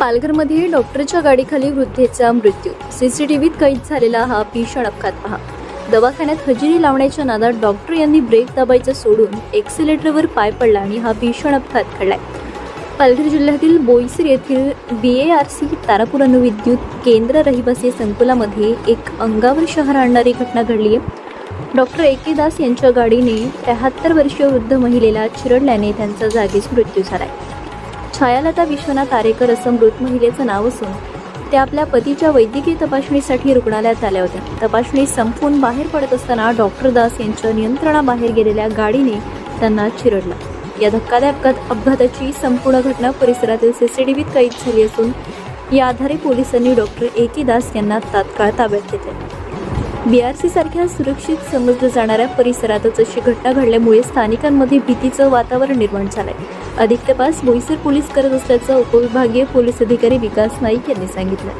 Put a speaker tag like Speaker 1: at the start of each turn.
Speaker 1: पालघरमध्ये डॉक्टरच्या गाडीखाली वृद्धेचा मृत्यू. सीसीटीव्हीत कैद झालेला हा भीषण अपघात पहा. दवाखान्यात हजेरी लावण्याच्या नादात डॉक्टर यांनी ब्रेक दाबायचं सोडून एक्सिलेटरवर पाय पडला आणि हा भीषण अपघात घडलाय. पालघर जिल्ह्यातील बोईसर येथील B A R C Tarapur अणुविद्युत केंद्र रहिवासी संकुलामध्ये एक अंगावर शहर आणणारी घटना घडली आहे डॉक्टर ए के दास यांच्या गाडीने त्र्याहत्तर वर्षीय वृद्ध महिलेला चिरडल्याने त्यांचा जागीच मृत्यू झाला आहे छायालता विश्वनाथ आरेकर असं मृत महिलेचं नाव असून त्या आपल्या पतीच्या वैद्यकीय तपासणीसाठी रुग्णालयात आल्या होत्या. तपासणी संपवून बाहेर पडत असताना डॉक्टर दास यांच्या नियंत्रणाबाहेर गेलेल्या गाडीने त्यांना चिरडलं. या धक्कादायक अपघाताची संपूर्ण घटना परिसरातील सीसीटीव्हीत कैद झाली असून या आधारे पोलिसांनी डॉक्टर ए के दास यांना तात्काळ ताब्यात घेतले. बी आर सी सारख्या सुरक्षित समजल्या जाणाऱ्या परिसरातच अशी घटना घडल्यामुळे स्थानिकांमध्ये भीतीचं वातावरण निर्माण झालंय. अधिक तपास बोईसर पोलीस करत असल्याचं उपविभागीय पोलीस अधिकारी विकास नाईक यांनी सांगितलं.